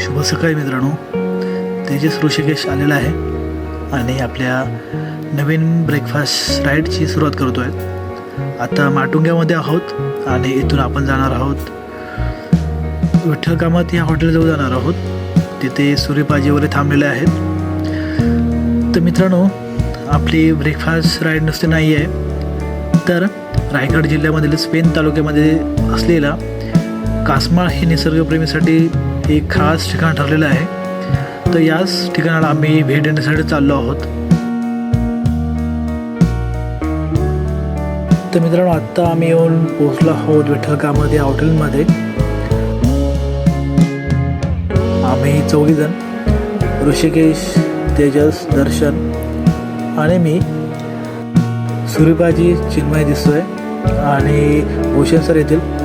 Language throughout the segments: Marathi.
शुभ सकाळी मित्रांनो. तेजस ऋषिकेश आलेला आहे आणि आपल्या नवीन ब्रेकफास्ट राईडची सुरुवात करतो आहे आता माटुंग्यामध्ये आहोत आणि इथून आपण जाणार आहोत. विठ्ठल कामात या हॉटेलजवळ जाणार आहोत. तिथे सूर्यपाजी वगैरे थांबलेले आहेत. तर मित्रांनो आपली ब्रेकफास्ट राईड नुसती नाही आहे तर रायगड जिल्ह्यामधील स्पेन तालुक्यामध्ये असलेला कासमाळ हे निसर्गप्रेमीसाठी एक खास ठिकाण ठरलेलं आहे. तर याच ठिकाणाला आम्ही भेट देण्यासाठी चाललो आहोत. तर मित्रांनो आत्ता आम्ही येऊन पोहोचलो आहोत विठ्ठलकामध्ये हॉटेलमध्ये. आम्ही चौघीजण ऋषिकेश तेजस दर्शन आणि मी. सूर्यबाजी चिन्मय दिसतोय आणि भूषण सर येथील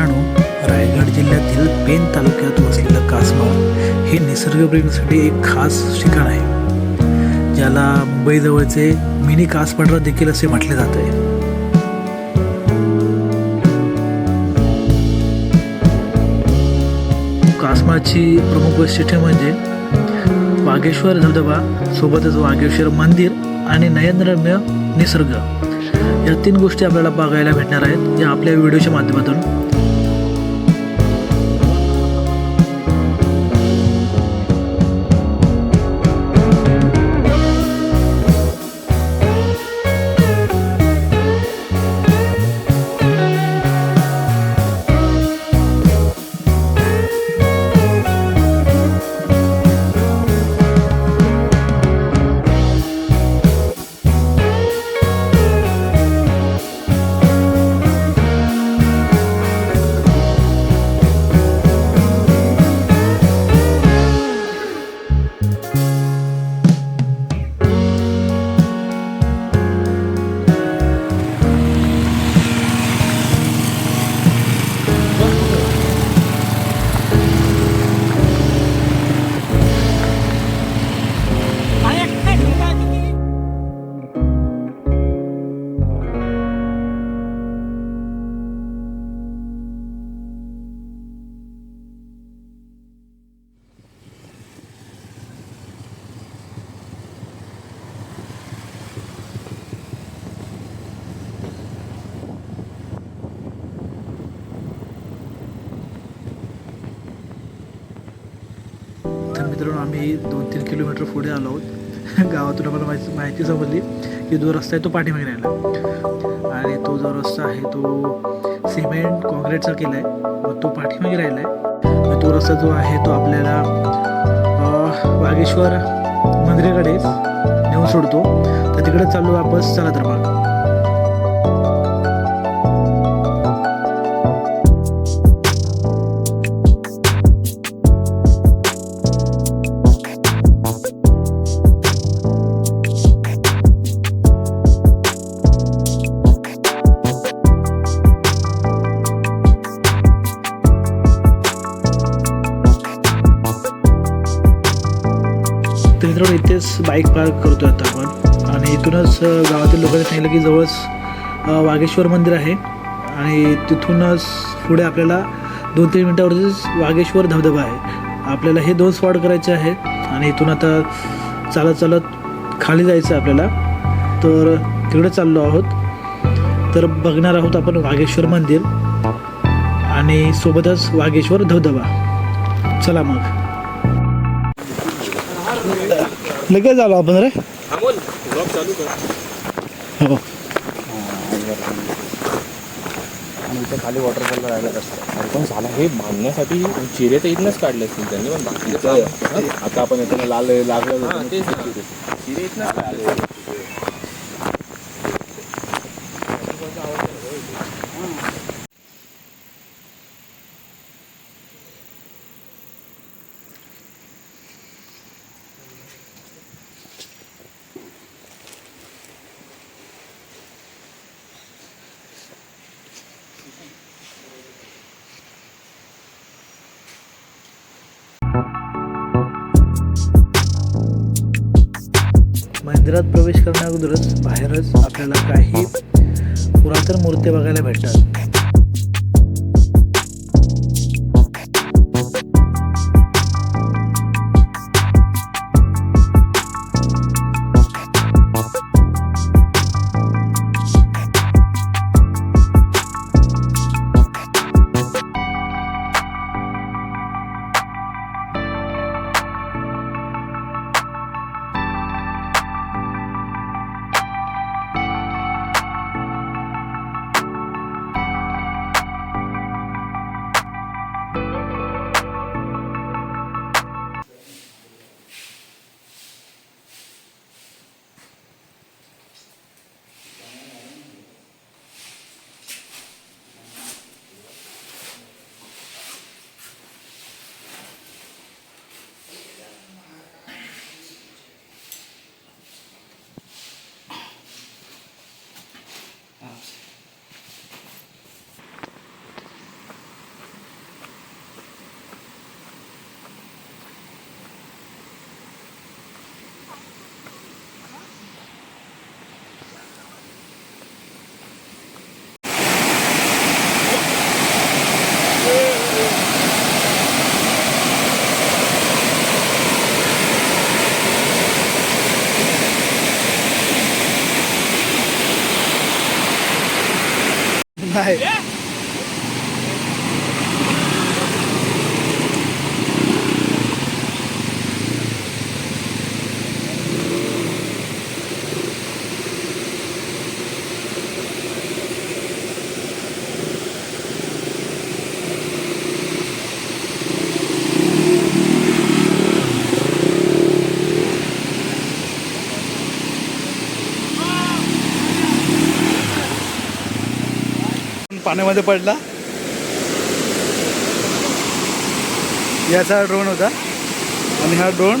मित्रांनो रायगड जिल्ह्यातील पेन तालुक्यात वसलेलं कासमाळ हे निसर्गप्रेमीसाठी एक खास ठिकाण आहे ज्याला मुंबईजवळचे मिनी कासपठार देखील असे म्हटले जाते कासमाची प्रमुख वैशिष्ट्य म्हणजे वागेश्वर धबधबा सोबतच वागेश्वर मंदिर आणि नयनरम्य निसर्ग. या तीन गोष्टी आपल्याला बघायला भेटणार आहेत या आपल्या व्हिडिओच्या माध्यमातून. मित्रांनो आम्ही दोन तीन किलोमीटर पुढे आलो आहोत. गावातून आम्हाला माहिती माहिती समजली की जो रस्ता आहे तो पाठीमागे राहिला. आणि तो जो रस्ता आहे तो सिमेंट कॉन्क्रीटचा केला आहे मग तो पाठीमागे राहिला आहे तो रस्ता जो आहे तो आपल्याला बागेश्वर वागेश्वर मंदिराकडे नेऊन सोडतो. तर तिकडे चालू वापस चला तर मग मित्रांनो इथेच बाईक पार्क करतो आता आपण. आणि इथूनच गावातील लोकांनी सांगितलं की जवळच वागेश्वर मंदिर आहे. आणि तिथूनच पुढे आपल्याला दोन तीन मिनटावरतीच वागेश्वर धबधबा आहे. आपल्याला हे दोन स्पॉट करायचे आहेत. आणि इथून आता चालत चालत खाली जायचं आहे आपल्याला. तर तिकडे चाललो आहोत. तर बघणार आहोत आपण वागेश्वर मंदिर. आणि सोबतच वागेश्वर धबधबा. चला मग. लगेच आलो आपण रे? हो. आणि इथे खाली वॉटरफॉल राहायला कसं अरे पण झाला हे बांधण्यासाठी चिरे तर इथनंच काढले असतील त्यांनी पण बाकी आता आपण येताना लाल लागलं तेच चिरे इथनंच काढले. मंदिरात प्रवेश करण्याअगोदरच बाहेरच आपल्याला काही पुरातन मूर्त्या बघायला भेटतात. पाण्यामध्ये पडला. याचा ड्रोन होता. आणि हा ड्रोन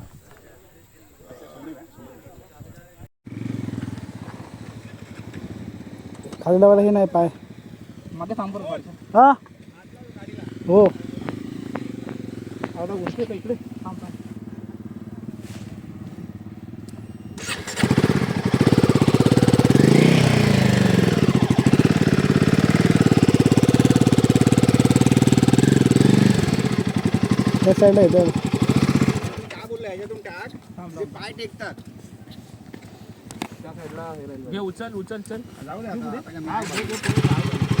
खाली लावायला हे नाही पाय. मागे थांब बरं हा? हो. आता गोष्टी का इकडे? थांब थांब. त्या साईडला येतो काय बोलला ह्याच्यातून टाक. ते पाय टेकतात. घे उचल उचल चल. जाऊ दे आता. आता काय नाही.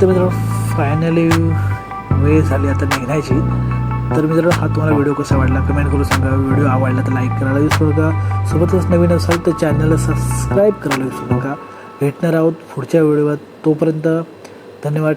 तर मित्रांनो फायनली वेळ झाली आता निघण्याची. तर मित्रांनो हा तुम्हाला व्हिडिओ कसा वाटला? कमेंट करून सांगा. व्हिडिओ आवडला तर लाईक करायला विसरू नका. सोबतच नवीन असाल तर चॅनलला सबस्क्राईब करायला विसरू नका. भेटणार आहोत पुढच्या व्हिडिओवर तोपर्यंत धन्यवाद.